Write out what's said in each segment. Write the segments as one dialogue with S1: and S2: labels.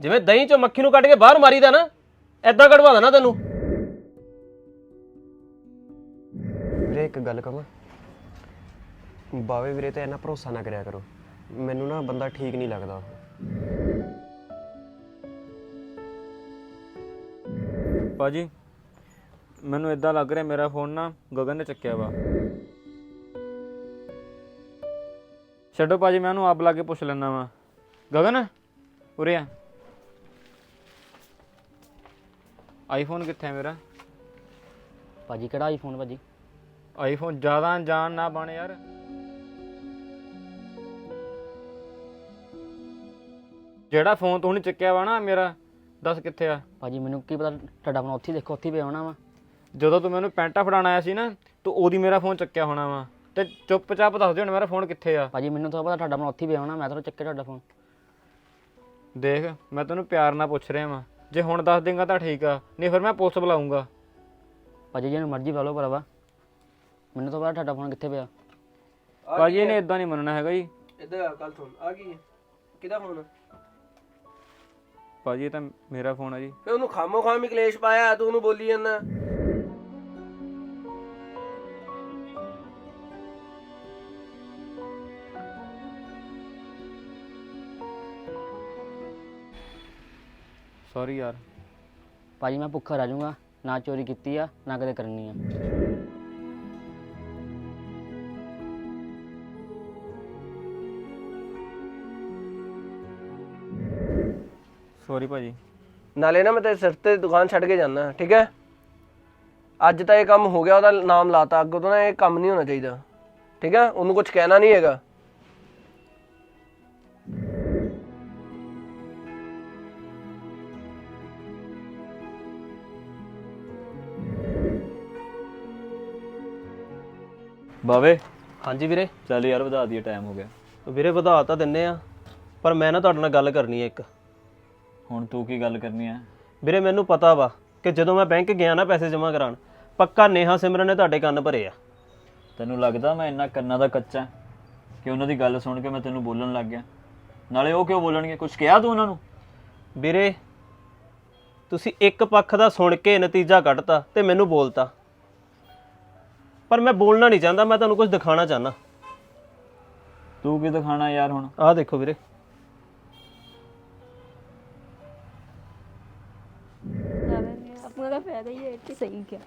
S1: ਜਿਵੇਂ ਦਹੀਂ ਚੋਂ ਮੱਖੀ ਨੂੰ ਕੱਢ ਕੇ ਬਾਹਰ ਮਾਰੀਦਾ ਨਾ ਐਦਾਂ ਕਢਵਾ ਦੇਣਾ ਤੈਨੂੰ।
S2: ਵੀਰੇ ਇੱਕ ਗੱਲ ਕਹਾਂ ਬਾਵੇ ਵੀਰੇ ਤੇ ਇੰਨਾ ਭਰੋਸਾ ਨਾ ਕਰਿਆ ਕਰੋ। ਮੈਨੂੰ ਨਾ ਬੰਦਾ ਠੀਕ ਨਹੀਂ ਲੱਗਦਾ। ਉਹ।
S3: ਭਾਜੀ ਮੈਨੂੰ ਇਦਾਂ ਲੱਗ ਰਿਹਾ ਮੇਰਾ ਫੋਨ ਨਾ ਗਗਨ ਨੇ ਚੱਕਿਆ ਵਾ। ਛੱਡੋ ਭਾਜੀ ਮੈਂ ਉਹਨੂੰ ਆਪ ਲਾ ਕੇ ਪੁੱਛ ਲੈਣਾ ਵਾ। ਗਗਨ ਉਰੇ ਆ। ਆਈਫੋਨ ਕਿੱਥੇ ਹੈ ਮੇਰਾ?
S4: ਭਾਜੀ ਕਿਹੜਾ ਆਈਫੋਨ ਭਾਜੀ?
S3: ਆਈਫੋਨ ਜ਼ਿਆਦਾ ਅਣਜਾਣ ਨਾ ਬਣ ਯਾਰ। ਜਿਹੜਾ ਫੋਨ ਤੂੰ ਨਹੀਂ ਚੱਕਿਆ ਵਾ ਨਾ ਮੇਰਾ ਦੱਸ ਕਿੱਥੇ ਆ?
S4: ਭਾਜੀ ਮੈਨੂੰ ਕੀ ਪਤਾ ਤੁਹਾਡਾ ਆਪਣਾ ਉੱਥੇ ਹੀ ਦੇਖੋ ਉੱਥੇ ਹੀ ਪਿਆ ਹੋਣਾ ਵਾ।
S3: ਜਦੋਂ ਤੂੰ ਮੈਨੂੰ ਪੈਂਟਾ ਫੜਾਉਣ ਆਇਆ ਸੀ ਨਾ ਤੂੰ ਉਹਦੀ ਮੇਰਾ ਫੋਨ ਚੱਕਿਆ ਹੋਣਾ ਵਾ। ਤੇ ਚੁੱਪਚਾਪ ਦੱਸ ਦੇ ਹੁਣ ਮੇਰਾ ਫੋਨ ਕਿੱਥੇ ਆ।
S4: ਭਾਜੀ ਮੈਨੂੰ ਤਾਂ ਪਤਾ ਤੁਹਾਡਾ ਆਪਣਾ ਉੱਥੇ ਹੀ ਪਿਆ ਹੋਣਾ ਮੈਂ ਤਾਂ ਚੱਕੇ ਤੁਹਾਡਾ ਫੋਨ
S3: ਦੇਖ ਮੈਂ ਤੈਨੂੰ ਪਿਆਰ ਨਾਲ ਪੁੱਛ ਰਿਹਾ ਵਾਂ। ਜੇ ਹੁਣ ਦੱਸ ਦੇਂਗਾ ਤਾਂ ਠੀਕ ਆ ਨਹੀਂ ਫਿਰ ਮੈਂ ਪੁਲਿਸ ਬੁਲਾਉਂਗਾ
S4: ਭਾਜੀ ਜਿਹਨੂੰ ਮਰਜ਼ੀ ਬੁਲਾ ਲਓ ਭਰਾਵਾ। ਮੈਨੂੰ ਤਾਂ ਪਤਾ ਤੁਹਾਡਾ ਫੋਨ ਕਿੱਥੇ ਪਿਆ।
S3: ਭਾਜੀ ਇਹਨੇ ਇਦਾਂ ਨਹੀਂ ਮੰਨਣਾ ਹੈਗਾ ਜੀ।
S1: ਇੱਧਰ ਕੱਲ ਸੁਣ ਆ ਕੀ ਹੈ? ਕਿਹਦਾ ਫੋਨ
S3: ਭਾਜੀ ਇਹ ਤਾਂ ਮੇਰਾ ਫੋਨ ਆ ਜੀ।
S1: ਫੇ ਉਹਨੂੰ ਖਾਮੋ ਖਾਮੀ ਕਲੇਸ਼ ਪਾਇਆ ਤੂੰ ਉਹਨੂੰ ਬੋਲੀ ਜਾਂਦਾ।
S3: ਸੌਰੀ ਯਾਰ।
S4: ਭਾਜੀ ਮੈਂ ਭੁੱਖਾ ਰਹਿ ਜਾਊਂਗਾ। ਨਾ ਚੋਰੀ ਕੀਤੀ ਆ ਨਾ ਕਦੇ ਕਰਨੀ ਆ।
S3: ਸੌਰੀ ਭਾਜੀ।
S1: ਨਾਲੇ ਨਾ ਮੈਂ ਤੇਰੇ ਸਿਰ ਤੇ ਦੁਕਾਨ ਛੱਡ ਕੇ ਜਾਣਾ ਠੀਕ ਹੈ? ਅੱਜ ਤਾਂ ਇਹ ਕੰਮ ਹੋ ਗਿਆ ਉਹਦਾ ਨਾਮ ਲਾਤਾ। ਅੱਗੋਂ ਤੋਂ ਨਾ ਇਹ ਕੰਮ ਨਹੀਂ ਹੋਣਾ ਚਾਹੀਦਾ। ਠੀਕ ਹੈ? ਉਹਨੂੰ ਕੁਝ ਕਹਿਣਾ ਨਹੀਂ ਹੈਗਾ।
S3: ਬਾਵੇ।
S1: ਹਾਂਜੀ ਵੀਰੇ।
S3: ਚੱਲ ਯਾਰ ਵਧਾ ਦਈਏ ਟਾਈਮ ਹੋ ਗਿਆ।
S1: ਵੀਰੇ ਵਧਾ ਤਾਂ ਦਿੰਨੇ ਆ ਪਰ ਮੈਂ ਨਾ ਤੁਹਾਡੇ ਨਾਲ ਗੱਲ ਕਰਨੀ ਹੈ ਇੱਕ।
S3: ਹੁਣ ਤੂੰ ਕੀ ਗੱਲ ਕਰਨੀ ਹੈ
S1: ਵੀਰੇ ਮੈਨੂੰ ਪਤਾ ਵਾ ਕਿ ਜਦੋਂ ਮੈਂ ਬੈਂਕ ਗਿਆ ਨਾ ਪੈਸੇ ਜਮ੍ਹਾਂ ਕਰਾਉਣ ਪੱਕਾ ਨੇਹਾ ਸਿਮਰਨ ਨੇ ਤੁਹਾਡੇ ਕੰਨ ਭਰੇ ਆ।
S3: ਤੈਨੂੰ ਲੱਗਦਾ ਮੈਂ ਇੰਨਾ ਕੰਨਾਂ ਦਾ ਕੱਚਾ ਕਿ ਉਹਨਾਂ ਦੀ ਗੱਲ ਸੁਣ ਕੇ ਮੈਂ ਤੈਨੂੰ ਬੋਲਣ ਲੱਗ ਗਿਆ? ਨਾਲੇ ਉਹ ਕਿਉਂ ਬੋਲਣਗੇ? ਕੁਝ ਕਿਹਾ ਤੂੰ ਉਹਨਾਂ ਨੂੰ?
S1: ਵੀਰੇ ਤੁਸੀਂ ਇੱਕ ਪੱਖ ਦਾ ਸੁਣ ਕੇ ਨਤੀਜਾ ਕੱਢਤਾ ਤੇ ਮੈਨੂੰ ਬੋਲਤਾ। ਪਰ ਮੈਂ ਬੋਲਣਾ ਨਹੀਂ ਚਾਹੁੰਦਾ ਮੈਂ ਤੁਹਾਨੂੰ ਕੁਝ ਦਿਖਾਣਾ ਚਾਹੁੰਦਾ
S3: ਤੂੰ ਕੀ ਦਿਖਾਣਾ ਯਾਰ ਹੁਣ
S1: ਆਹ ਦੇਖੋ ਵੀਰੇ
S5: अपना का फायदा ही है कि सही क्या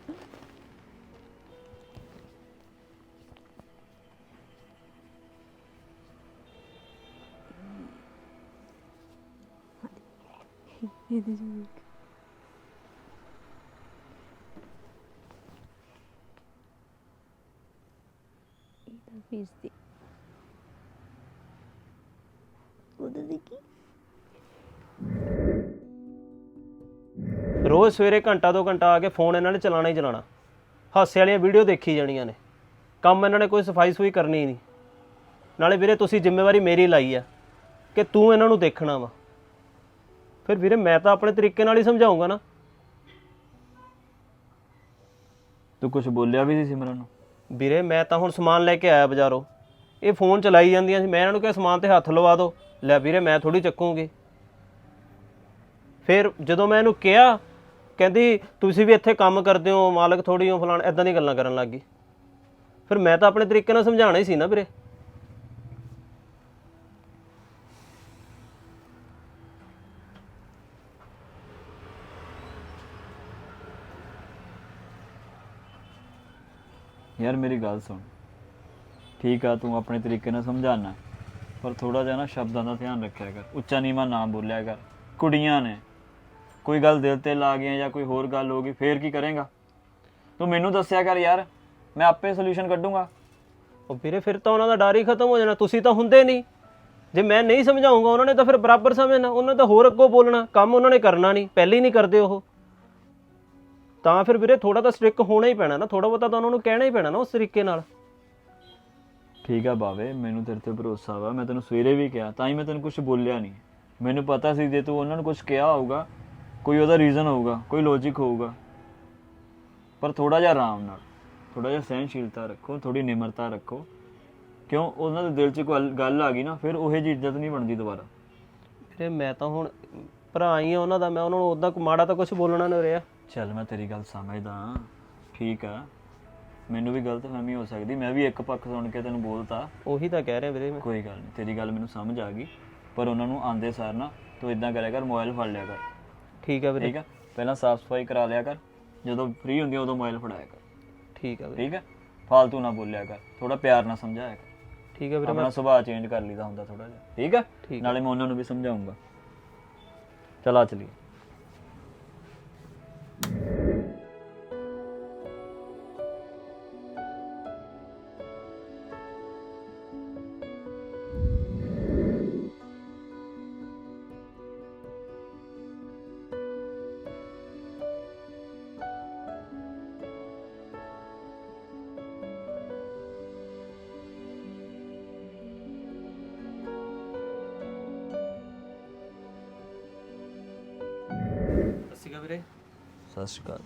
S5: ਪੀਸ ਦੀ ਉਹਦੇ ਦੇਖੀ
S1: ਰੋਜ਼ ਸਵੇਰੇ ਘੰਟਾ ਦੋ ਘੰਟਾ ਆ ਕੇ ਫੋਨ ਇਹਨਾਂ ਨੇ ਚਲਾਣਾ ਹੀ ਚਲਾਣਾ। ਹਾਸੇ ਵਾਲੀਆਂ ਵੀਡੀਓ ਦੇਖੀ ਜਾਣੀਆਂ ਨੇ। ਕੰਮ ਇਹਨਾਂ ਨੇ ਕੋਈ ਸਫ਼ਾਈ ਸੁਈ ਕਰਨੀ ਨਹੀਂ। ਨਾਲੇ ਵੀਰੇ ਤੁਸੀਂ ਜ਼ਿੰਮੇਵਾਰੀ ਮੇਰੀ ਲਾਈ ਆ ਕਿ ਤੂੰ ਇਹਨਾਂ ਨੂੰ ਦੇਖਣਾ ਵਾ। ਫਿਰ ਵੀਰੇ ਮੈਂ ਤਾਂ ਆਪਣੇ ਤਰੀਕੇ ਨਾਲ ਹੀ ਸਮਝਾਉਂਗਾ ਨਾ।
S3: ਤੂੰ ਕੁਝ ਬੋਲਿਆ ਵੀ ਸੀ ਸਿਮਰਨ ਨੂੰ
S1: ਵੀਰੇ, ਮੈਂ ਤਾਂ ਹੁਣ ਸਮਾਨ ਲੈ ਕੇ ਆਇਆ ਬਾਜ਼ਾਰੋਂ। ਇਹ ਫੋਨ ਚਲਾਈ ਜਾਂਦੀਆਂ ਸੀ। ਮੈਂ ਇਹਨਾਂ ਨੂੰ ਕਿਹਾ, ਸਮਾਨ ਤੇ ਹੱਥ ਲਵਾ ਦਿਓ। ਲੈ ਵੀਰੇ, ਮੈਂ ਥੋੜੀ ਚੱਕੂਗੀ। ਫਿਰ ਜਦੋਂ ਮੈਂ ਇਹਨੂੰ ਕਿਹਾ, ਕਹਿੰਦੀ, ਤੁਸੀਂ ਵੀ ਇੱਥੇ ਕੰਮ ਕਰਦੇ ਹੋ, ਮਾਲਕ ਥੋੜੀ ਹੋ, ਫਲਾਣ ਐਦਾਂ ਦੀ ਗੱਲਾਂ ਕਰਨ ਲੱਗ ਗਈ। ਫਿਰ ਮੈਂ ਤਾਂ ਆਪਣੇ ਤਰੀਕੇ ਨਾਲ ਸਮਝਾਉਣਾ ਹੀ ਸੀ ਨਾ ਵੀਰੇ।
S3: ਯਾਰ ਮੇਰੀ ਗੱਲ ਸੁਣ। ਠੀਕ ਆ, ਤੂੰ ਆਪਣੇ ਤਰੀਕੇ ਨਾਲ ਸਮਝਾਣਾ ਪਰ ਥੋੜਾ ਜਿਹਾ ਨਾ ਸ਼ਬਦਾਂ ਦਾ ਧਿਆਨ ਰੱਖਿਆ ਕਰ। ਉੱਚਾ ਨੀਵਾਂ ਨਾ ਬੋਲਿਆ ਕਰ। ਕੁੜੀਆਂ ਨੇ। ਕੋਈ ਗੱਲ ਦਿਲ ਤੇ ਲਾ ਗਈਆਂ ਜਾਂ ਕੋਈ ਹੋਰ ਗੱਲ ਹੋ ਗਈ, ਫੇਰ ਕੀ ਕਰੇਗਾ? ਤੂੰ ਮੈਨੂੰ ਦੱਸਿਆ ਕਰ ਯਾਰ। ਮੈਂ ਆਪੇ ਸੋਲੂਸ਼ਨ ਕੱਢੂੰਗਾ।
S1: ਉਹ ਵੀਰੇ, ਫਿਰ ਤਾਂ ਉਹਨਾਂ ਦਾ ਡਰ ਹੀ ਖਤਮ ਹੋ ਜਾਣਾ। ਤੁਸੀਂ ਤਾਂ ਹੁੰਦੇ ਨਹੀਂ। ਜੇ ਮੈਂ ਨਹੀਂ ਸਮਝਾਉਂਗਾ, ਉਹਨਾਂ ਨੇ ਤਾਂ ਫਿਰ ਬਰਾਬਰ ਸਮਝਣਾ। ਉਹਨਾਂ ਤਾਂ ਹੋਰ ਅੱਗੋਂ ਬੋਲਣਾ। ਕੰਮ ਉਹਨਾਂ ਨੇ ਕਰਨਾ ਨਹੀਂ। ਪਹਿਲੇ ਹੀ ਨਹੀਂ ਕਰਦੇ ਉਹ। ਤਾਂ ਫਿਰ ਵੀਰੇ ਥੋੜਾ ਤਾਂ ਸਟ੍ਰਿਕ ਹੋਣਾ ਹੀ ਪੈਣਾ ਨਾ ਥੋੜਾ ਬਹੁਤਾ ਤਾਂ ਉਹਨਾਂ ਨੂੰ ਕਹਿਣਾ ਹੀ ਪੈਣਾ ਨਾ ਉਸ ਤਰੀਕੇ ਨਾਲ।
S3: ਠੀਕ ਆ ਬਾਵੇ ਮੈਨੂੰ ਤੇਰੇ ਤੇ ਭਰੋਸਾ ਵਾ ਮੈਂ ਤੈਨੂੰ ਸਵੇਰੇ ਵੀ ਕਿਹਾ ਤਾਂ ਹੀ ਮੈਂ ਤੈਨੂੰ ਕੁਝ ਬੋਲਿਆ ਨਹੀਂ। ਮੈਨੂੰ ਪਤਾ ਸੀ ਜੇ ਤੂੰ ਉਹਨਾਂ ਨੂੰ ਕੁਝ ਕਿਹਾ ਹੋਊਗਾ ਕੋਈ ਉਹਦਾ ਰੀਜ਼ਨ ਹੋਊਗਾ ਕੋਈ ਲੌਜੀਕ ਹੋਊਗਾ। ਪਰ ਥੋੜਾ ਜਿਹਾ ਆਰਾਮ ਨਾਲ ਥੋੜਾ ਜਿਹਾ ਸਹਿਨਸ਼ੀਲਤਾ ਰੱਖੋ ਥੋੜੀ ਨਿਮਰਤਾ ਰੱਖੋ। ਕਿਉਂ? ਉਹਨਾਂ ਦੇ ਦਿਲ 'ਚ ਕੋਈ ਗੱਲ ਆ ਗਈ ਨਾ ਫਿਰ ਉਹ ਜਿਹੀ ਇੱਜ਼ਤ ਨਹੀਂ ਬਣਦੀ ਦੁਬਾਰਾ।
S1: ਵੀਰੇ ਮੈਂ ਤਾਂ ਹੁਣ ਭਰਾ ਹੀ ਆ ਉਹਨਾਂ ਦਾ ਮੈਂ ਉਹਨਾਂ ਨੂੰ ਉਦਾਂ ਮਾੜਾ ਤਾਂ ਕੁਝ ਬੋਲਣਾ ਨਹੀਂ ਰਿਹਾ।
S3: ਚੱਲ ਮੈਂ ਤੇਰੀ ਗੱਲ ਸਮਝਦਾ ਹਾਂ। ਠੀਕ ਆ। ਮੈਨੂੰ ਵੀ ਗਲਤਫਹਿਮੀ ਹੋ ਸਕਦੀ ਮੈਂ ਵੀ ਇੱਕ ਪੱਖ ਸੁਣ ਕੇ ਤੈਨੂੰ ਬੋਲਤਾ।
S1: ਉਹੀ ਤਾਂ ਕਹਿ ਰਿਹਾ ਵੀਰੇ ਮੈਂ।
S3: ਕੋਈ ਗੱਲ ਨਹੀਂ ਤੇਰੀ ਗੱਲ ਮੈਨੂੰ ਸਮਝ ਆ ਗਈ ਪਰ ਉਹਨਾਂ ਨੂੰ ਆਂਦੇ ਸਾਰ ਨਾ ਤੂੰ ਇਦਾਂ ਕਰਿਆ ਕਰ ਮੋਬਾਈਲ ਫੜ ਲਿਆ ਕਰ।
S1: ਠੀਕ ਆ ਵੀਰੇ।
S3: ਠੀਕ ਆ? ਪਹਿਲਾਂ ਸਾਫ਼ ਸਫ਼ਾਈ ਕਰਾ ਲਿਆ ਕਰ ਜਦੋਂ ਫ੍ਰੀ ਹੁੰਦੀ ਆ ਉਦੋਂ ਮੋਬਾਈਲ ਫੜਾਇਆ ਕਰ।
S1: ਠੀਕ ਆ ਵੀਰੇ।
S3: ਠੀਕ ਆ? ਫਾਲਤੂ ਨਾ ਬੋਲਿਆ ਕਰ ਥੋੜਾ ਪਿਆਰ ਨਾਲ ਸਮਝਾਇਆ ਕਰ।
S1: ਠੀਕ ਆ ਵੀਰੇ
S3: ਆਪਣਾ ਸੁਭਾਅ ਚੇਂਜ ਕਰ ਲਈਦਾ ਹੁੰਦਾ ਥੋੜਾ ਜਿਹਾ। ਠੀਕ ਆ? ਨਾਲੇ ਮੈਂ ਉਹਨਾਂ ਨੂੰ ਵੀ ਸਮਝਾਉਂਗਾ ਚਲਾ ਚਲੀਏ। ਸਤਿ ਸ਼੍ਰੀ ਅਕਾਲ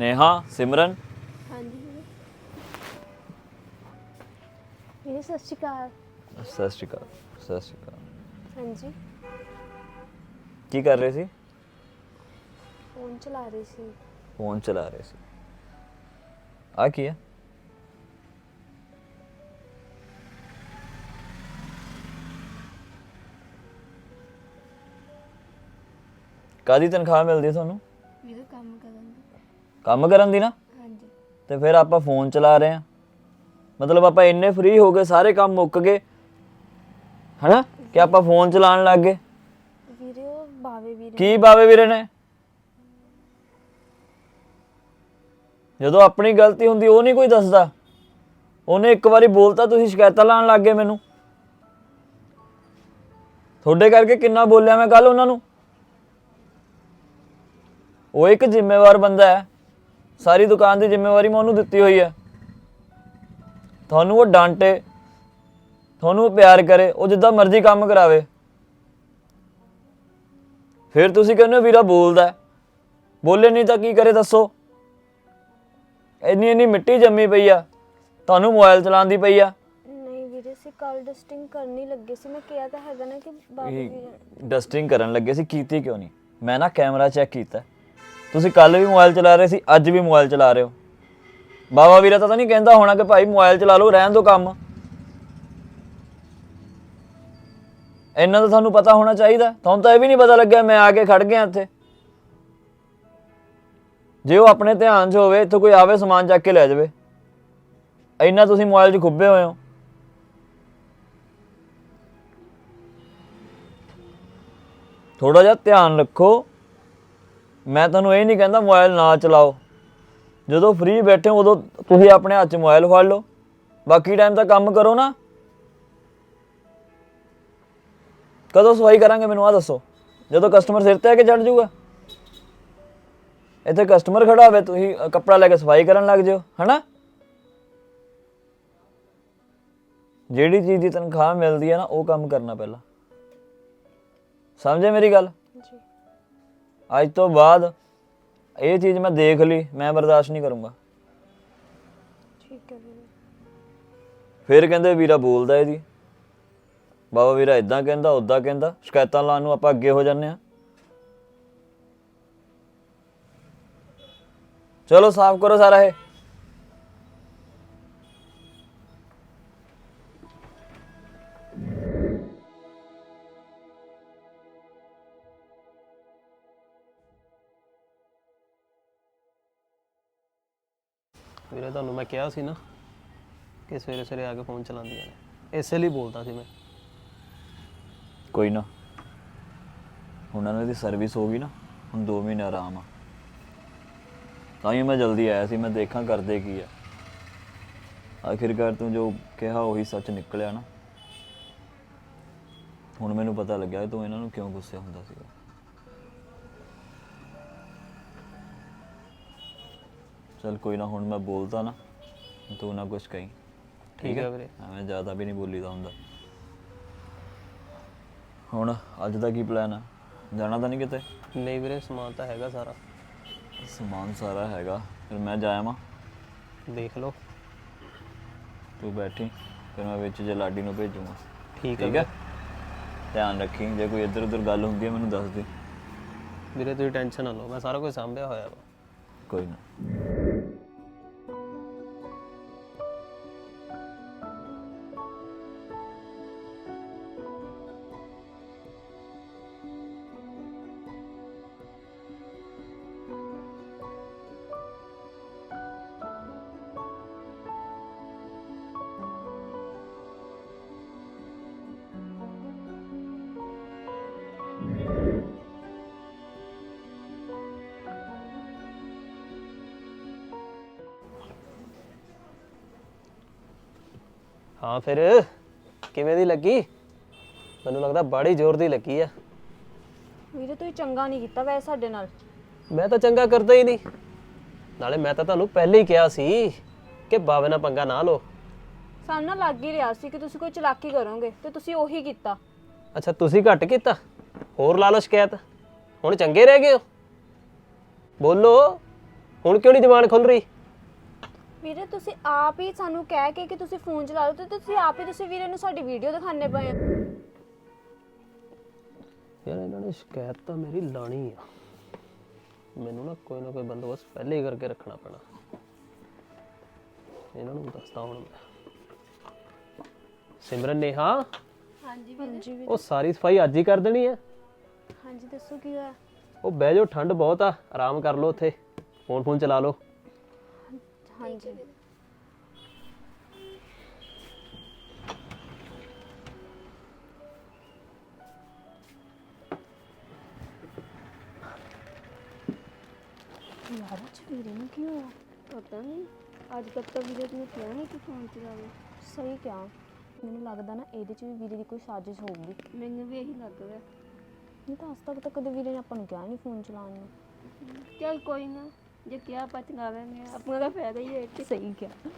S3: ਨੇਹਾ ਸਿਮਰਨ।
S5: ਹਾਂਜੀ। ਵੀਰੇ ਵੀਰੇ ਸਤਿ ਸ਼੍ਰੀ ਅਕਾਲ।
S3: ਸਤਿ ਸ਼੍ਰੀ ਅਕਾਲ ਸਤਿ ਸ਼੍ਰੀ ਅਕਾਲ।
S5: ਹਾਂਜੀ।
S3: ਕੀ ਕਰ ਰਹੇ ਸੀ?
S5: ਫੋਨ ਚਲਾ ਰਹੀ ਸੀ।
S3: ਫੋਨ ਚਲਾ ਰਹੇ ਸੀ। ਆ ਕੀ ਹੈ? ਕਾਦੀ ਤਨਖਾਹ ਮਿਲਦੀ ਹੈ ਤੁਹਾਨੂੰ?
S5: ਕੰਮ ਕਰਨ ਦੀ
S3: ਨਾ?
S5: ਹਾਂਜੀ।
S3: ਤੇ ਫਿਰ ਆਪਾਂ ਫੋਨ ਚਲਾ ਰਹੇ ਹਾਂ। ਮਤਲਬ ਆਪਾਂ ਇੰਨੇ ਫ੍ਰੀ ਹੋ ਗਏ ਸਾਰੇ ਕੰਮ ਮੁੱਕ ਗਏ। ਹਨਾ? ਕਿ ਆਪਾਂ ਫੋਨ ਚਲਾਉਣ ਲੱਗ ਗਏ।
S5: ਵੀਰੇ ਉਹ ਬਾਵੇ ਵੀਰੇ
S3: ਕੀ ਬਾਵੇ ਵੀਰੇ ਨੇ? ਜਦੋਂ ਆਪਣੀ ਗਲਤੀ ਹੁੰਦੀ ਉਹ ਨਹੀਂ ਕੋਈ ਦੱਸਦਾ। ਉਹਨੇ ਇੱਕ ਵਾਰੀ ਬੋਲਤਾ ਤੁਸੀਂ ਸ਼ਿਕਾਇਤਾਂ ਲਾਉਣ ਲੱਗ ਗਏ ਮੈਨੂੰ। ਤੁਹਾਡੇ ਕਰਕੇ ਕਿੰਨਾ ਬੋਲਿਆ ਮੈਂ ਕੱਲ ਉਹਨਾਂ ਨੂੰ। ਉਹ ਇੱਕ ਜ਼ਿੰਮੇਵਾਰ ਬੰਦਾ ਹੈ। ਸਾਰੀ ਦੁਕਾਨ ਦੀ ਜ਼ਿੰਮੇਵਾਰੀ ਮੈਂ ਉਹਨੂੰ ਦਿੱਤੀ ਹੋਈ ਹੈ ਤੁਹਾਨੂੰ ਉਹ ਡਾਂਟੇ ਤੁਹਾਨੂੰ ਉਹ ਪਿਆਰ ਕਰੇ ਉਹ ਜਿੱਦਾਂ ਮਰਜ਼ੀ ਕੰਮ ਕਰਾਵੇ। ਫਿਰ ਤੁਸੀਂ ਕਹਿੰਦੇ ਹੋ ਵੀਰਾ ਬੋਲਦਾ। ਬੋਲੇ ਨਹੀਂ ਤਾਂ ਕੀ ਕਰੇ ਦੱਸੋ? ਇੰਨੀ ਇੰਨੀ ਮਿੱਟੀ ਜੰਮੀ ਪਈ ਆ। ਤੁਹਾਨੂੰ ਮੋਬਾਈਲ ਚਲਾਉਣ ਦੀ ਪਈ ਆ।
S5: ਨਹੀਂ ਵੀਰੇ ਸੀ ਕੱਲ ਡਸਟਿੰਗ ਕਰਨੀ ਲੱਗੇ ਸੀ। ਮੈਂ ਕਿਹਾ ਤਾਂ ਹੈਗਾ ਨਾ ਕਿ ਬਾਵੇ ਵੀਰੇ
S3: ਡਸਟਿੰਗ ਕਰਨ ਲੱਗੇ ਸੀ ਕੀਤੀ ਕਿਉਂ ਨਹੀਂ? ਮੈਂ ਨਾ ਕੈਮਰਾ ਚੈੱਕ ਕੀਤਾ। ਤੁਸੀਂ ਕੱਲ ਵੀ ਮੋਬਾਈਲ ਚਲਾ ਰਹੇ ਸੀ, ਅੱਜ ਵੀ ਮੋਬਾਈਲ ਚਲਾ ਰਹੇ ਹੋ। ਬਾਬਾ ਵੀਰਾ ਤਾਂ ਨਹੀਂ ਕਹਿੰਦਾ ਹੋਣਾ ਕਿ ਭਾਈ ਮੋਬਾਈਲ ਚਲਾ ਲਓ, ਰਹਿਣ ਦਿਓ ਕੰਮ। ਇੰਨਾ ਤਾਂ ਤੁਹਾਨੂੰ ਪਤਾ ਹੋਣਾ ਚਾਹੀਦਾ। ਤੁਹਾਨੂੰ ਤਾਂ ਇਹ ਵੀ ਨਹੀਂ ਪਤਾ ਲੱਗਿਆ ਮੈਂ ਆ ਕੇ ਖੜ ਗਿਆ ਇੱਥੇ। ਜੇ ਉਹ ਆਪਣੇ ਧਿਆਨ 'ਚ ਹੋਵੇ, ਇੱਥੇ ਕੋਈ ਆਵੇ ਸਮਾਨ ਚੱਕ ਕੇ ਲੈ ਜਾਵੇ। ਇੰਨਾ ਤੁਸੀਂ ਮੋਬਾਈਲ 'ਚ ਖੁੱਬੇ ਹੋਏ ਹੋ। ਥੋੜਾ ਜਿਹਾ ਧਿਆਨ ਰੱਖੋ। ਮੈਂ ਤੁਹਾਨੂੰ ਇਹ ਨਹੀਂ ਕਹਿੰਦਾ ਮੋਬਾਈਲ ਨਾ ਚਲਾਓ। ਜਦੋਂ ਫ੍ਰੀ ਬੈਠੇ ਹੋ, ਉਦੋਂ ਤੁਸੀਂ ਆਪਣੇ ਹੱਥ 'ਚ ਮੋਬਾਈਲ ਫੜ ਲਓ। ਬਾਕੀ ਟਾਈਮ ਤਾਂ ਕੰਮ ਕਰੋ ਨਾ। ਕਦੋਂ ਸਫ਼ਾਈ ਕਰਾਂਗੇ ਮੈਨੂੰ ਆ ਦੱਸੋ? ਜਦੋਂ ਕਸਟਮਰ ਸਿਰ ਤੇ ਆ ਕੇ ਚੜ ਜਾਊਗਾ। ਇੱਥੇ ਕਸਟਮਰ ਖੜਾ ਹੋਵੇ, ਤੁਸੀਂ ਕੱਪੜਾ ਲੈ ਕੇ ਸਫ਼ਾਈ ਕਰਨ ਲੱਗ ਜਿਓ ਹਨਾ? ਜਿਹੜੀ ਚੀਜ਼ ਦੀ ਤਨਖਾਹ ਮਿਲਦੀ ਹੈ ਨਾ, ਉਹ ਕੰਮ ਕਰਨਾ ਪਹਿਲਾਂ। ਸਮਝੇ ਮੇਰੀ ਗੱਲ? ਅੱਜ ਤੋਂ ਬਾਅਦ ਇਹ ਚੀਜ਼ ਮੈਂ ਦੇਖ ਲਈ ਮੈਂ ਬਰਦਾਸ਼ਤ ਨਹੀਂ ਕਰੂੰਗਾ।
S5: ਠੀਕ ਹੈ ਵੀਰੇ।
S3: ਫਿਰ ਕਹਿੰਦੇ ਵੀਰਾ ਬੋਲਦਾ ਇਹਦੀ। ਬਾਬਾ ਵੀਰਾ ਇਦਾਂ ਕਹਿੰਦਾ ਉਦਾਂ ਕਹਿੰਦਾ ਸ਼ਿਕਾਇਤਾਂ ਲਾਉਣ ਨੂੰ ਆਪਾਂ ਅੱਗੇ ਹੋ ਜਾਂਦੇ ਆ ਚਲੋ ਸਾਫ਼ ਕਰੋ ਸਾਰਾ ਇਹ।
S1: ਵੀਰੇ ਤੁਹਾਨੂੰ ਮੈਂ ਕਿਹਾ ਸੀ ਨਾ ਕਿ ਸਵੇਰੇ ਸਵੇਰੇ ਆ ਕੇ ਫੋਨ ਚਲਾਉਂਦੀਆਂ ਨੇ। ਇਸੇ ਲਈ ਬੋਲਦਾ ਸੀ ਮੈਂ।
S3: ਕੋਈ ਨਾ। ਹੁਣ ਇਹਨਾਂ ਦੀ ਸਰਵਿਸ ਹੋ ਗਈ ਨਾ, ਹੁਣ 2 ਮਹੀਨੇ ਆਰਾਮ ਆ। ਤਾਂ ਹੀ ਮੈਂ ਜਲਦੀ ਆਇਆ ਸੀ, ਮੈਂ ਦੇਖਾਂ ਕਰਦੇ ਕੀ ਆ। ਆਖਿਰਕਾਰ ਤੂੰ ਜੋ ਕਿਹਾ ਉਹੀ ਸੱਚ ਨਿਕਲਿਆ ਨਾ। ਹੁਣ ਮੈਨੂੰ ਪਤਾ ਲੱਗਿਆ ਤੂੰ ਇਹਨਾਂ ਨੂੰ ਕਿਉਂ ਗੁੱਸੇ ਹੁੰਦਾ ਸੀਗਾ। ਚਲ ਕੋਈ ਨਾ ਹੁਣ ਮੈਂ ਬੋਲਦਾ ਨਾ ਤੂੰ ਨਾ ਕੁਝ ਕਹੀਂ।
S1: ਠੀਕ ਹੈ? ਵੀਰੇ।
S3: ਐਵੇਂ ਜ਼ਿਆਦਾ ਵੀ ਨਹੀਂ ਬੋਲੀਦਾ ਹੁੰਦਾ। ਹੁਣ ਅੱਜ ਦਾ ਕੀ ਪਲਾਨ ਆ? ਜਾਣਾ ਤਾਂ ਨਹੀਂ ਕਿਤੇ?
S1: ਨਹੀਂ ਵੀਰੇ ਸਮਾਨ ਤਾਂ ਹੈਗਾ ਸਾਰਾ।
S3: ਸਮਾਨ ਸਾਰਾ ਹੈਗਾ। ਫਿਰ ਮੈਂ ਜਾਇਆ
S1: ਦੇਖ ਲਓ।
S3: ਤੂੰ ਬੈਠੀ ਫਿਰ ਮੈਂ ਵਿੱਚ ਜੇ ਲਾਡੀ ਨੂੰ ਭੇਜੂਗਾ।
S1: ਠੀਕ ਹੈ
S3: ਠੀਕ ਹੈ? ਧਿਆਨ ਰੱਖੀ ਜੇ ਕੋਈ ਇੱਧਰ ਉੱਧਰ ਗੱਲ ਹੁੰਦੀ ਹੈ ਮੈਨੂੰ ਦੱਸ ਦੇ।
S1: ਵੀਰੇ ਤੁਸੀਂ ਟੈਨਸ਼ਨ ਨਾ ਲਓ ਮੈਂ ਸਾਰਾ ਕੁਝ ਸੰਭਿਆ ਹੋਇਆ ਵਾ।
S3: ਕੋਈ ਨਾ।
S1: ਹਾਂ ਫਿਰ ਕਿਵੇਂ ਦੀ ਲੱਗੀ? ਮੈਨੂੰ ਲੱਗਦਾ ਬੜੀ ਜ਼ੋਰ ਦੀ ਲੱਗੀ ਆ।
S5: ਵੀਰੇ ਤੁਸੀਂ ਚੰਗਾ ਨਹੀਂ ਕੀਤਾ ਵੈਸੇ ਸਾਡੇ ਨਾਲ।
S1: ਮੈਂ ਤਾਂ ਚੰਗਾ ਕਰਦਾ ਹੀ ਨਹੀਂ। ਨਾਲੇ ਮੈਂ ਤਾਂ ਤੁਹਾਨੂੰ ਪਹਿਲੇ ਹੀ ਕਿਹਾ ਸੀ ਕਿ ਬਾਵੇ ਨਾਲ ਪੰਗਾ ਨਾ ਲਓ।
S5: ਸਾਨੂੰ ਨਾ ਲੱਗ ਹੀ ਰਿਹਾ ਸੀ ਕਿ ਤੁਸੀਂ ਕੋਈ ਚਲਾਕੀ ਕਰੋਗੇ ਤੇ ਤੁਸੀਂ ਉਹੀ ਕੀਤਾ।
S1: ਅੱਛਾ ਤੁਸੀਂ ਘੱਟ ਕੀਤਾ? ਹੋਰ ਲਾ ਲਓ ਸ਼ਿਕਾਇਤ। ਹੁਣ ਚੰਗੇ ਰਹਿ ਗਏ ਹੋ? ਬੋਲੋ ਹੁਣ ਕਿਉਂ ਨਹੀਂ ਜ਼ਬਾਨ ਖੁੱਲ ਰਹੀ?
S5: ਵੀਰੇ ਤੁਸੀਂ ਆਪ ਹੀ ਸਾਨੂੰ ਕਹਿ ਕੇ ਕਿ ਤੁਸੀਂ ਫੋਨ ਚਲਾ ਲਓ ਤੇ ਤੁਸੀਂ ਆਪ ਹੀ ਤੁਸੀਂ ਵੀਰੇ ਨੂੰ ਸਾਡੀ ਵੀਡੀਓ ਦਿਖਾਣੇ ਪਏ ਆ।
S1: ਯਾਰ ਇਹਨਾਂ ਨੇ ਸ਼ਿਕਾਇਤ ਤਾਂ ਮੇਰੀ ਲਾਣੀ ਆ। ਮੈਨੂੰ ਨਾ ਕੋਈ ਨਾ ਕੋਈ ਬੰਦੋਬਸਤ ਪਹਿਲੇ ਹੀ ਕਰਕੇ ਰੱਖਣਾ ਪੈਣਾ। ਇਹਨਾਂ ਨੂੰ ਦੱਸਦਾ ਹੁਣ ਮੈਂ। ਸਿਮਰਨ ਨੇਹਾ?
S5: ਹਾਂਜੀ ਵੀਰੇ।
S1: ਉਹ ਸਾਰੀ ਸਫ਼ਾਈ ਅੱਜ ਹੀ ਕਰ ਦੇਣੀ ਹੈ
S5: ਹਾਂਜੀ ਦੱਸੋ ਕੀ ਹੋਇਆ?
S1: ਉਹ ਬਹਿ ਜਾਓ ਠੰਡ ਬਹੁਤ ਆ। ਆਰਾਮ ਕਰ ਲਓ ਉੱਥੇ। ਫੋਨ ਫੋਨ ਚਲਾ ਲਓ।
S5: ਹਾਂਜੀ। ਯਾਰ ਅੱਜ ਵੀਰੇ ਨੂੰ ਕੀ ਹੋਇਆ ਪਤਾ ਨਹੀਂ ਅੱਜ ਤੱਕ ਤਾਂ ਵੀਰੇ ਨੇ ਕਿਹਾ ਨਹੀਂ ਕਿ ਫੋਨ ਚਲਾਵੇ ਸਹੀ ਕਿਹਾ। ਮੈਨੂੰ ਲੱਗਦਾ ਨਾ ਇਹਦੇ 'ਚ ਵੀ ਵੀਰੇ ਦੀ ਕੋਈ ਸਾਜ਼ਿਸ਼ ਹੋਊਗੀ।
S6: ਮੈਨੂੰ ਵੀ ਇਹੀ ਲੱਗ ਰਿਹਾ।
S5: ਨਹੀਂ ਤਾਂ ਅੱਜ ਤੱਕ ਤਾਂ ਕਦੇ ਵੀਰੇ ਨੇ ਆਪਾਂ ਨੂੰ ਕਿਹਾ ਨਹੀਂ ਫੋਨ ਚਲਾਉਣ ਨੂੰ।
S6: ਚਲ ਕੋਈ ਨਾ। ਜੇ ਕਿਹਾ ਆਪਾਂ ਚੰਗਾ ਲੈਣੇ ਆਪਣਾ ਦਾ ਫਾਇਦਾ ਹੀ ਹੈ ਇੱਥੇ।
S5: ਸਹੀ ਕਿਹਾ।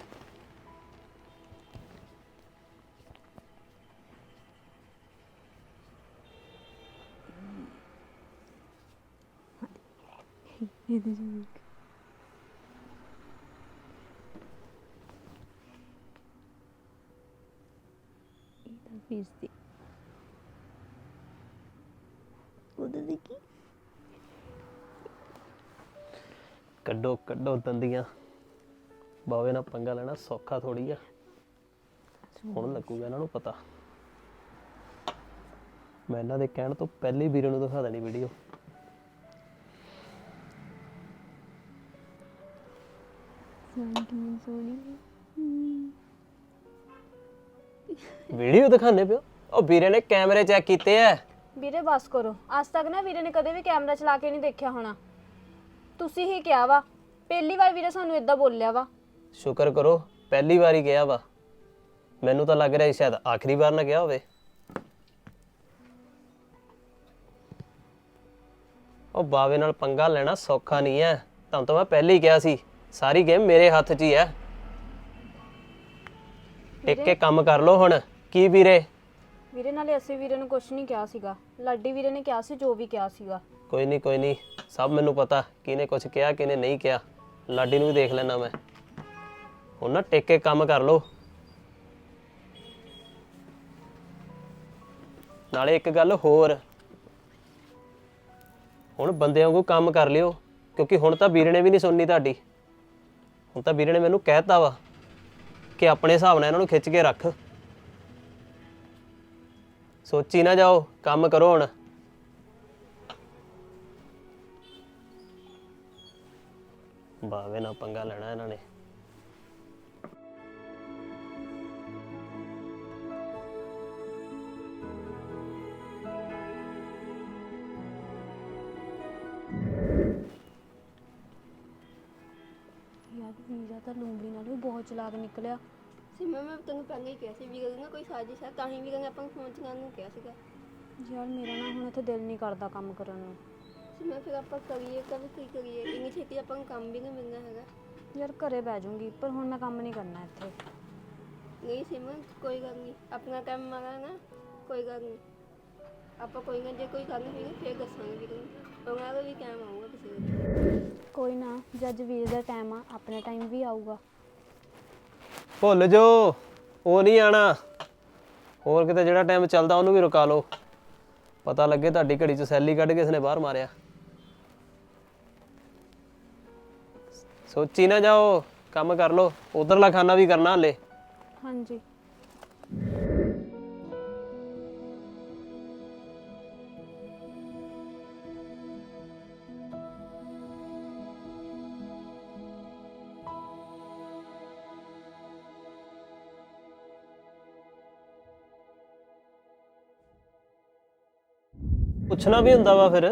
S5: ਇਹਦਾ ਫੇਸ ਦੇ ਉਹਦਾ ਦੇਖੀ
S1: ਕੱਢੋ ਕੱਢੋ ਦੰਦੀਆਂ ਬਾਵੇ ਨਾਲ ਪੰਗਾ ਲੈਣਾ ਸੌਖਾ ਥੋੜੀ ਆ। ਹੁਣ ਲੱਗੂਗਾ ਇਹਨਾਂ ਨੂੰ ਪਤਾ। ਮੈਂ ਇਹਨਾਂ ਦੇ ਕਹਿਣ ਤੋਂ ਪਹਿਲੇ ਹੀ ਵੀਰੇ ਨੂੰ ਦਿਖਾ ਦੇਣੀ ਵੀਡੀਓ।
S5: ਸੋਹਣੀ ਕਿੰਨੀ ਸੋਹਣੀ
S1: ਵੀਡੀਓ ਦਿਖਾਣੇ ਪਿਓ? ਉਹ ਵੀਰੇ ਨੇ ਕੈਮਰੇ ਚੈੱਕ ਕੀਤੇ ਐ
S5: ਵੀਰੇ, ਬਸ ਕਰੋ। ਅੱਜ ਤੱਕ ਨਾ ਵੀਰੇ ਨੇ ਕਦੇ ਵੀ ਕੈਮਰਾ ਚਲਾ ਕੇ ਨਹੀਂ ਦੇਖਿਆ ਹੋਣਾ। ਤੁਸੀਂ ਹੀ ਕਿਹਾ ਵਾ ਪਹਿਲੀ ਵਾਰ ਵੀਰੇ ਸਾਨੂੰ ਇਦਾਂ ਬੋਲਿਆ ਵਾ।
S1: ਸ਼ੁਕਰ ਕਰੋ ਪਹਿਲੀ ਵਾਰੀ ਗਿਆ ਵਾ। ਮੈਨੂੰ ਤਾਂ ਲੱਗ ਰਿਹਾ ਸੀ ਸ਼ਾਇਦ ਆਖਰੀ ਵਾਰ ਨਾ ਗਿਆ ਹੋਵੇ। ਉਹ ਬਾਵੇ ਨਾਲ ਪੰਗਾ ਲੈਣਾ ਸੌਖਾ ਨਹੀਂ ਹੈ ਤੁਹਾਨੂੰ ਤਾਂ ਮੈਂ ਪਹਿਲੇ ਹੀ ਕਿਹਾ ਸੀ ਸਾਰੀ ਗੇਮ ਮੇਰੇ ਹੱਥ 'ਚ ਹੀ ਹੈ ਟਿਕ ਕੇ ਕੰਮ ਕਰ ਲਓ ਹੁਣ ਕੀ ਵੀਰੇ?
S5: ਵੀਰੇ ਨਾਲੇ ਅਸੀਂ ਵੀਰੇ ਨੂੰ ਕੁਝ ਨਹੀਂ ਕਿਹਾ ਸੀਗਾ। ਲਾਡੀ ਵੀਰੇ ਨੇ ਕਿਹਾ ਸੀ ਜੋ ਵੀ ਕਿਹਾ ਸੀਗਾ।
S1: ਕੋਈ ਨਹੀਂ ਕੋਈ ਨਹੀਂ ਸਭ ਮੈਨੂੰ ਪਤਾ ਕਿਹਨੇ ਕੁਝ ਕਿਹਾ ਕਿਹਨੇ ਨਹੀਂ ਕਿਹਾ। ਲਾਡੀ ਨੂੰ ਵੀ ਦੇਖ ਲੈਣਾ ਮੈਂ। ਹੁਣ ਨਾ ਟੇਕੇ ਕੰਮ ਕਰ ਲਓ। ਨਾਲੇ ਇੱਕ ਗੱਲ ਹੋਰ। ਹੁਣ ਬੰਦਿਆਂ ਵਾਂਗੂ ਕੰਮ ਕਰ ਲਿਓ, ਕਿਉਂਕਿ ਹੁਣ ਤਾਂ ਵੀਰੇ ਨੇ ਵੀ ਨਹੀਂ ਸੁਣਨੀ ਤੁਹਾਡੀ। ਹੁਣ ਤਾਂ ਵੀਰੇ ਨੇ ਮੈਨੂੰ ਕਹਿਤਾ ਵਾ ਕਿ ਆਪਣੇ ਹਿਸਾਬ ਨਾਲ ਇਹਨਾਂ ਨੂੰ ਖਿੱਚ ਕੇ ਰੱਖ। ਸੋਚੀ ਨਾ ਜਾਓ, ਕੰਮ ਕਰੋ ਹੁਣ। ਬਾਵੇ ਨਾਲ ਪੰਗਾ ਲੈਣਾ ਇਹਨਾਂ ਨੇ।
S5: ਯਾਰ ਵੀਰਾ ਤਾਂ ਲੂੰਬੜੀ ਨਾਲ ਵੀ ਬਹੁਤ ਚਲਾਕ ਨਿਕਲਿਆ।
S6: ਸੀ ਮੈਂ ਮੈਂ ਤੈਨੂੰ ਪਹਿਲਾਂ ਹੀ ਕਿਹਾ ਸੀ ਵੀ ਨਾ ਕੋਈ ਸਾਜ਼ਿਸ਼ ਹੈ ਤਾਂ ਹੀ ਵੀ ਕਹਿੰਦੇ ਆਪਾਂ ਨੂੰ ਫੋਨ ਨੂੰ ਕਿਹਾ ਸੀਗਾ।
S5: ਯਾਰ ਮੇਰਾ ਨਾ ਹੁਣ ਇੱਥੇ ਦਿਲ ਨਹੀਂ ਕਰਦਾ ਕੰਮ ਕਰਨ ਨੂੰ।
S6: ਸਿਮਾ ਫਿਰ ਆਪਾਂ ਕਰੀਏ ਕਬ ਕੀ ਕਰੀਏ? ਇੰਨੀ ਛੇਤੀ ਆਪਾਂ ਨੂੰ ਕੰਮ ਵੀ ਨਹੀਂ ਮਿਲਣਾ ਹੈਗਾ।
S5: ਯਾਰ ਘਰੇ ਬਹਿ ਜਾਊਂਗੀ ਪਰ ਹੁਣ ਮੈਂ ਕੰਮ ਨਹੀਂ ਕਰਨਾ ਇੱਥੇ।
S6: ਨਹੀਂ ਸਿਮਾ ਕੋਈ ਗੱਲ ਨਹੀਂ। ਆਪਣਾ ਕੰਮ ਮਾਰਾ ਨਾ ਕੋਈ ਗੱਲ ਨਹੀਂ। ਆਪਾਂ ਕੋਈ ਨਾ ਜੇ ਕੋਈ ਗੱਲ ਹੋਈ ਫਿਰ ਦੱਸਾਂਗੇ ਵੀਰ ਨੂੰ ਉਹਨਾਂ ਦਾ ਵੀ ਟਾਈਮ ਆਊਗਾ ਕਿਸੇ ਦਿਨ
S5: ਕੋਈ ਨਾ ਜੇ ਅੱਜ ਵੀਰ ਦਾ ਟਾਈਮ ਆ ਆਪਣੇ ਟਾਈਮ ਵੀ ਆਊਗਾ।
S1: ਭੁੱਲ ਜੋ ਉਹ ਨਹੀਂ ਆਣਾ। ਹੋਰ ਕਿਤੇ ਜਿਹੜਾ ਟਾਈਮ ਚੱਲਦਾ ਉਹਨੂੰ ਵੀ ਰੁਕਾ ਲਓ। ਪਤਾ ਲੱਗੇ ਤੁਹਾਡੀ ਘੜੀ ਚ ਸੈਲੀ ਕੱਢ ਕੇ ਕਿਸ ਨੇ ਬਾਹਰ ਮਾਰਿਆ। ਸੋਚੀ ਨਾ ਜਾਓ ਕੰਮ ਕਰ ਲਓ। ਉਧਰਲਾ ਖਾਨਾ ਵੀ ਕਰਨਾ ਹਲੇ।
S5: ਹਾਂਜੀ।
S1: ਪੁੱਛਣਾ ਵੀ ਹੁੰਦਾ ਵਾ ਫਿਰ।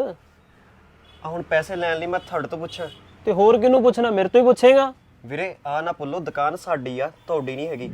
S2: ਆ ਹੁਣ ਪੈਸੇ ਲੈਣ ਲਈ ਮੈਂ ਤੁਹਾਡੇ ਤੋਂ ਪੁੱਛਾਂ।
S1: ਤੇ ਹੋਰ ਕਿਹਨੂੰ ਪੁੱਛਣਾ? ਮੇਰੇ ਤੋਂ ਹੀ ਪੁੱਛੇਗਾ।
S2: ਵੀਰੇ ਆ ਨਾ ਭੁੱਲੋ, ਦੁਕਾਨ ਸਾਡੀ ਆ, ਤੁਹਾਡੀ ਨਹੀਂ ਹੈਗੀ।